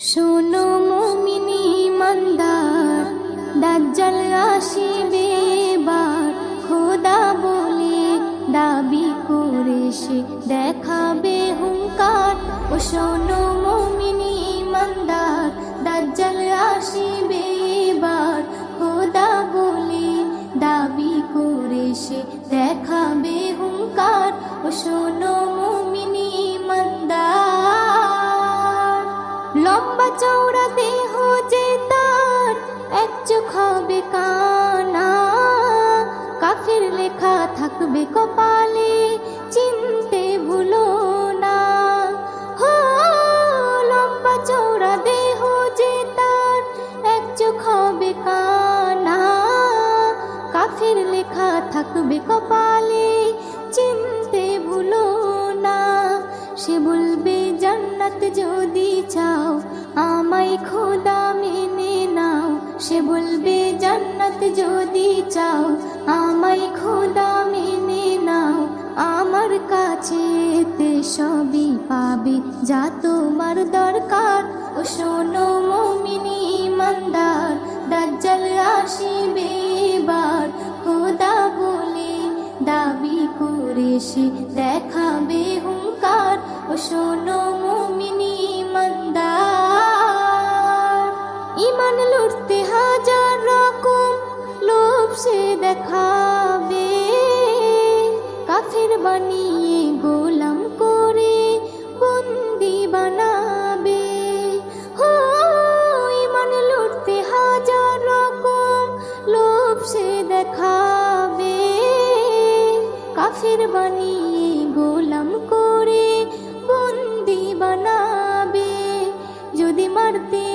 শোনো মুমিনি মন্দার দাজ্জাল আসিবে এবার। খোদা বলে দাবি করে সে দেখাবে হুঙ্কার। ও শোনো মুমিনি মন্দার দাজ্জাল আসিবে এবার। খোদা বলে দাবি করে সে দেখাবে হুঙ্কার। ও শোনো চৌড়া দেহ যে তার, এক চোখ হবে কানা। কাফের লেখা থাকবে কপালে, চিনতে ভুলো না। হো, লম্বা চৌড়া দেহ যে তার, এক চোখ হবে কানা। কাফের লেখা থাকবে কপালে, চিনতে ভুলো না। সে বলবে জান্নাত যদি চাও, আমায় খোদা মেনে নাও। সে বলবে, জান্নাত যদি চাও, আমায় খোদা মেনে নাও। আমার কাছে তে সবই পাবে, যা তোমার দরকার। ও শোনো, মমিনী ইমানদার দাজ্জাল আসিবে এবার। খোদা বলে, দাবি করে সে দেখাবে হুঙ্কার। ও শোনো ইমান লুটতে হাজার রকম লোভ সে দেখাবে। কাফের বানিয়ে গোলাম করে বন্দি বানাবে। হো, ইমান লুটতে হাজার রকম লোভ সে দেখাবে। কাফের বানিয়ে গোলাম করে বন্দি বানাবে। যদি মারতে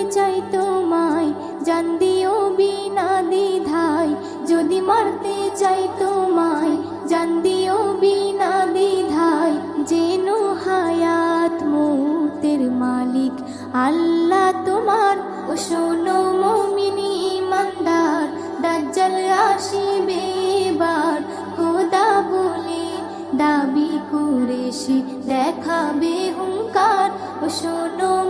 জান দিও বিনা দ্বিধায়। যদি মারতে চাই তোমায়, জান দিও বিনা দ্বিধায়। যেন হায়াত মৌতের মালিক আল্লাহ তোমার। ও শোনো মমিনী ইমানদার দাজ্জাল আসিবে এবার। খোদা বলে দাবি করে সে দেখাবে হুঙ্কার। ও শোনো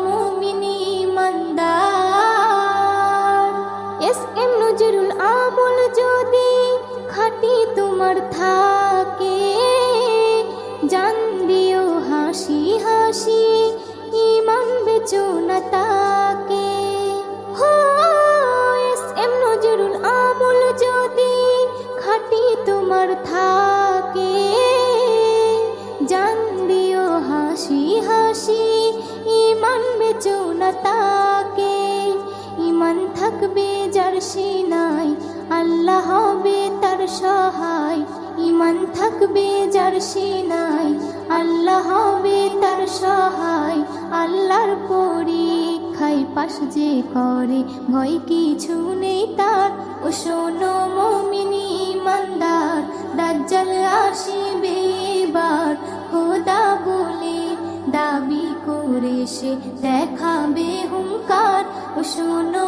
তোমার থাকে, জান দিও হাসি হাসি, ইমান বেচো না তাকে আমল যদি খাটি তোমার থাকে, জান দিও হাসি হাসি, ইমান বেচো না তাকে। ইমান থাকবে যার সিনাই আল্লাহ হবে সহায় ইমান থাকবে যার সিনাই আল্লাহ হবে তার সহায়, আল্লাহর পরীক্ষায় পাশ যে করে, ভয় কিছু নেই তার। ও শোনো মমিনী ইমানদার দাজ্জাল আসিবে এবার। খোদা বলে দাবি করে সে দেখাবে হুঙ্কার। ও শোনো